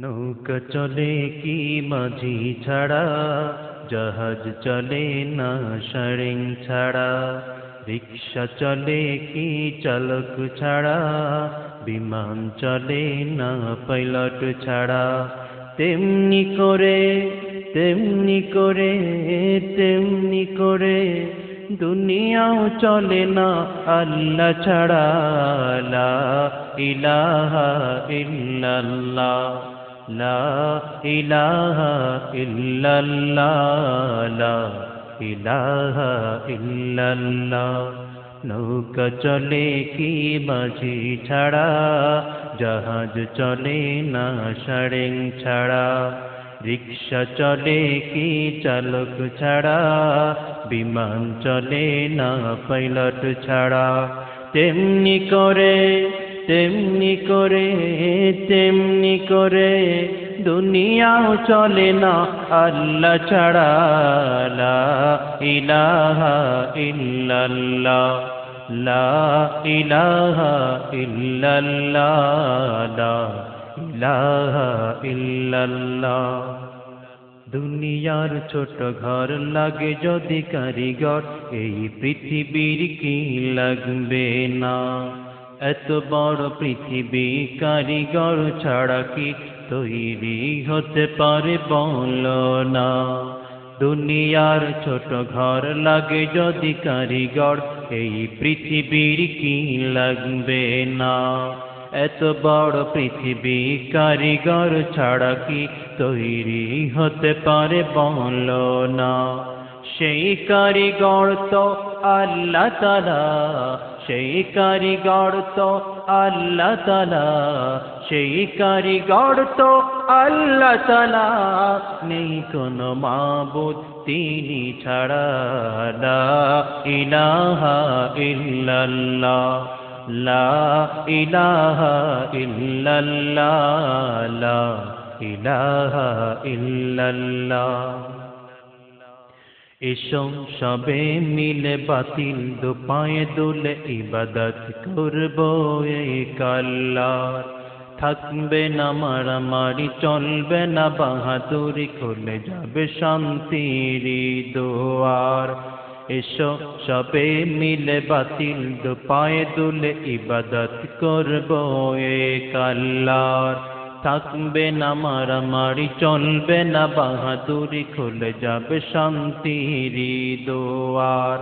নৌকা চলে কি মাঝি ছাড়া? জাহাজ চলে না সারেং ছাড়া? রিক্সা চলে কি চালক ছাড়া? বিমান চলে না পাইলট ছাড়া? তেমনি করে তেমনি করে তেমনি করে দুনিয়াও চলে না আল্লাহ ছাড়া। ইলাহা ইল্লাল্লাহ। লা ইলাহা লা ইলাহা নৌকা চলে কি মাঝি ছাড়া, জাহাজ চলে না সারেং ছাড়া। রিক্সা চলে কি চালক ছাড়া, বিমান চলে না পাইলট ছাড়া। তেমনি করে তেমনি করে তেমনি করে দুনিয়াও চলে না, আল্লাহ ছাড়া লা ইলাহা ইল্লাল্লাহ, লা ইলাহা ইল্লাল্লাহ, লা ইলাহা ইল্লাল্লাহ। দুনিয়ার ছোট ঘর লাগে যদি কারিগর, এই পৃথিবীর কি লাগবে না? এত বড় পৃথিবী কারিগর ছাড়া কি তৈরি হতে পারে বল না। দুনিয়ার ছোট ঘর লাগে যদি কারিগর, এই পৃথিবীর কি লাগবে না? এত বড় পৃথিবী কারিগর ছাড়া কি তৈরি হতে পারে বল না। সেই কারিগর তো আল্লাহ তালা সেই কারিগর তো আল্লাহ তালা সেই কারিগর তো আল্লাহ তালা নেই কোনো মাবুদ তিনি ছাড়া, লা ইলাহা ইল্লাল্লাহ, লা ইলাহা ইল্লাল্লাহ, লা ইলাহা ইল্লাল্লাহ। এসো সবে মিলে বাতিল দু পায়ে দুলে ইবাদত করব এই কাল্লার থাকবে না মারামারি, চলবে না বাহাদুরি, খুলে যাবে শান্তির দোয়ার। এসো সবে মিলে বাতিল দু পায়ে দুলে ইবাদত করব এ কাল্লার থাকবে না মারামারি, চলবে না বাহাদুরি, খুলে যাবে শান্তির দোয়ার।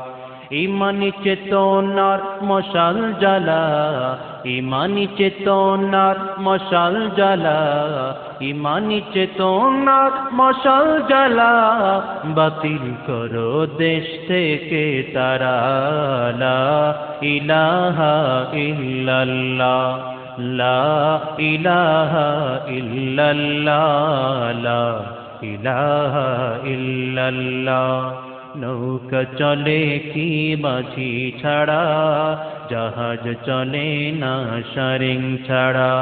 ইমানি চেতনার মশাল জ্বালা, ইমানি চেতনার মশাল জ্বালা, ইমানি চেতনার মশাল জ্বালা, বাতিল করো দেশ থেকে তারা ইলাহা ইল্লাল্লাহ। লা ইলাহা লা ইলাহা নৌকা চলে কি মাঝি ছাড়া, জাহাজ চলে না সারিং ছাড়া।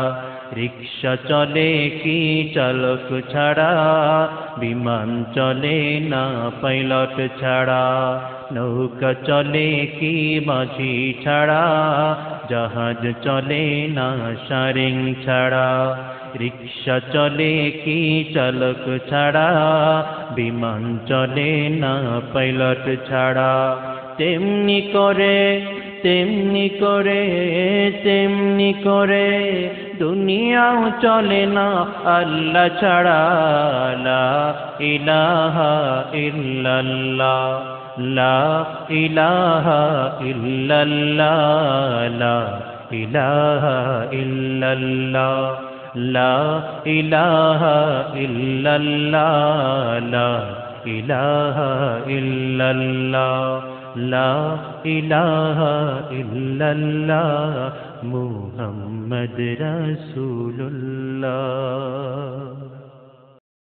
রিক্সা চলে কি চালক ছাড়া, বিমান চলে না পাইলট ছাড়া। নৌকা চলে কি মাঝি ছাড়া? জাহাজ চলে না সারিং ছাড়া? রিক্সা চলে কি চালক ছাড়া? বিমান চলে না পাইলট ছাড়া? তেমনি করে তেমনি করে তেমনি করে দুনিয়াও চলে না আল্লাহ ছাড়া। ইলাহা ইল্লাল্লাহ। লা ইলাহা ইল্লাল্লাহ লা ইলাহা ইল্লাল্লাহ লা ইলাহা ইল্লাল্লাহ লা ইলাহা ইল্লাল্লাহ লা ইলাহা ইল্লাল্লাহ মুহাম্মদ রাসূলুল্লাহ